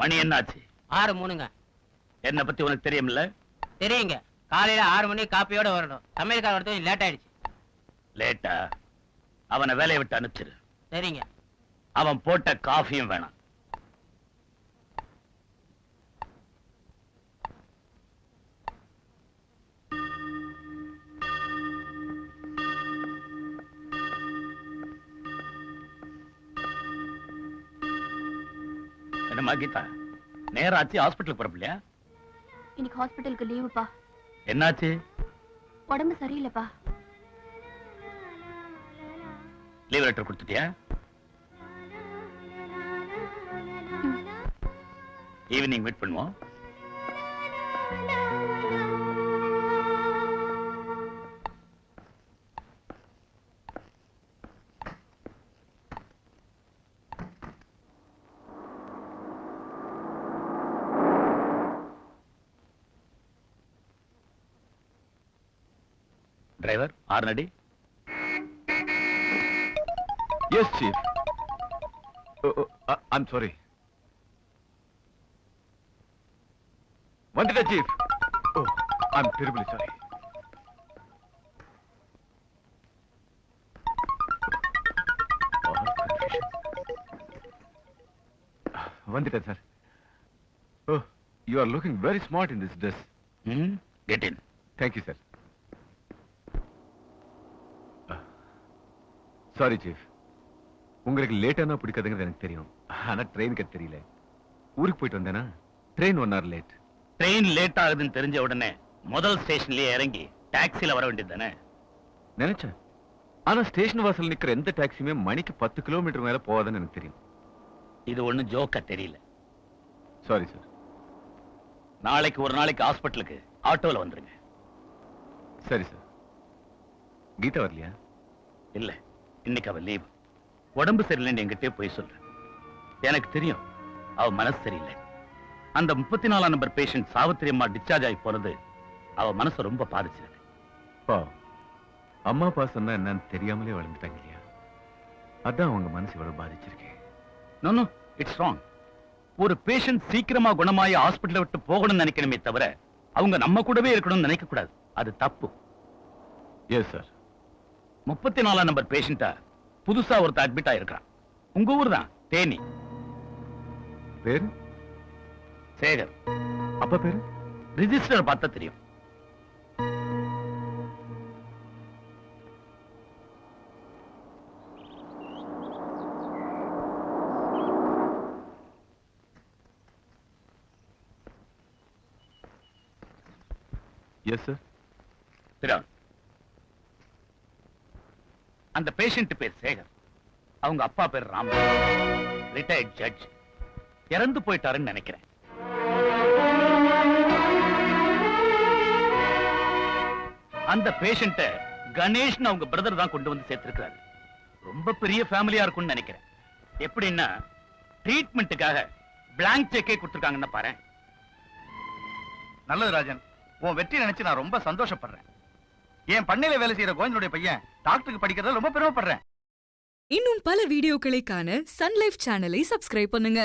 மணி என்னாச்சு? ஆறு மூணுங்க. என்ன பத்தி உனக்கு தெரியும்ல? தெரியுங்க. காலையில ஆறு மணி காப்பியோட வரணும். சமையல்கார வரது லேட் ஆயிடுச்சு லேட்டா? அவனை வேலையை விட்டு அனுப்பிச்சிரு. சரிங்க அவன் போட்ட காஃபியும் வேணாம். என்னம்மா கீதா? நேரம் ஆச்சு ஹாஸ்பிட்டலுக்கு போறப்பில்லையா? இன்னைக்கு ஹாஸ்பிட்டலுக்கு லீவுப்பா என்னாச்சு? உடம்பு சரியில்லைப்பா. லீவ் லெட்டர் கொடுத்துட்டியா? ஈவினிங் மீட் பண்ணுவோம். డ్రైవర్ ఆర్నడి. ఎస్ చీఫ్ ఐఎమ్ సారీ వంటిదా chief I'm terrible sorry వంటిదా sir you are looking very smart in this dress get in thank you sir Sorry, Chief. உங்களுக்கு லேட்டானா பிடிக்காதுங்கிறது எனக்கு தெரியும். ஆனா ட்ரெயினுக்கு அது தெரியல. ஊருக்கு போயிட்டு வந்தேனா? Train one hour late train late ஆகுதுன்னு தெரிஞ்ச உடனே முதல் ஸ்டேஷன்லயே இறங்கி டாக்ஸில வர வேண்டியது தானே? நினைச்சேன். ஆனா ஸ்டேஷன் வாசல் நிக்கிற எந்த டாக்ஸியுமே மணிக்கு பத்து கிலோமீட்டர் மேல போகாதுன்னு எனக்கு தெரியும். இது ஒண்ணும் ஜோக்கா தெரியல. சாரி சார் நாளைக்கு ஒரு நாளைக்கு ஹாஸ்பிட்டலுக்கு ஆட்டோல வந்துருங்க. சரி சார் கீதா வரலையா? இல்ல. இன்னைக்கு அவ லீவ் உடம்பு சரியில்லைன்னு என்கிட்டயே போய் சொல்றேன் எனக்கு தெரியும் அவ மனசு சரியில்லை. அந்த முப்பத்தி நாலாம் நம்பர் பேஷண்ட் சாவித்திரி அம்மா டிஸ்சார்ஜ் ஆகி போறது அவ மனசை ரொம்ப பாதிச்சிருக்கு. அம்மா அப்பா சொன்னா என்னன்னு தெரியாமலே வளர்ந்துட்டாங்க இல்லையா? அதான் அவங்க மனசு இவ்வளவு நோ இட்ஸ் ராங் ஒரு பேஷண்ட் சீக்கிரமா குணமாயி ஹாஸ்பிட்டலை விட்டு போகணும்னு நினைக்கணுமே தவிர அவங்க நம்ம கூடவே இருக்கணும்னு நினைக்க கூடாது அது தப்பு. எஸ் சார் முப்பத்தி நாலாம் நம்பர் பேஷண்டா புதுசா ஒருத்தர் அட்மிட் ஆயிருக்கான் உங்க ஊர் தான். தேனி பேரு? சேகர். அப்பா பேரு? ரிஜிஸ்டர் பார்த்தா தெரியும். எஸ் சார் திரான் அந்த பேஷண்ட் பேர் சேகர். அவங்க அப்பா பேர் ராம். ரிட்டையர்ட் ஜட்ஜ் இறந்து போயிட்டாருன்னு நினைக்கிறேன். அந்த பேஷண்ட கணேஷ் அவங்க பிரதர் தான் கொண்டு வந்து சேர்த்திருக்கிறாரு. ரொம்ப பெரிய ஃபேமிலியா இருக்கும்னு நினைக்கிறேன். எப்படின்னா ட்ரீட்மெண்ட்டுக்காக பிளாங்க் செக்கே கொடுத்துருக்காங்கன்னு பாரு நல்லது ராஜன். உன் வெற்றி நினைச்சு நான் ரொம்ப சந்தோஷப்படுறேன். என் பண்ணையில வேலை செய்யற கோவிந்தனுடைய பையன் டாக்டருக்கு படிக்கிறதுல ரொம்ப பெருமைப்படுறேன். இன்னும் பல வீடியோக்களை காண சன் லைஃப் சேனலை சப்ஸ்கிரைப் பண்ணுங்க.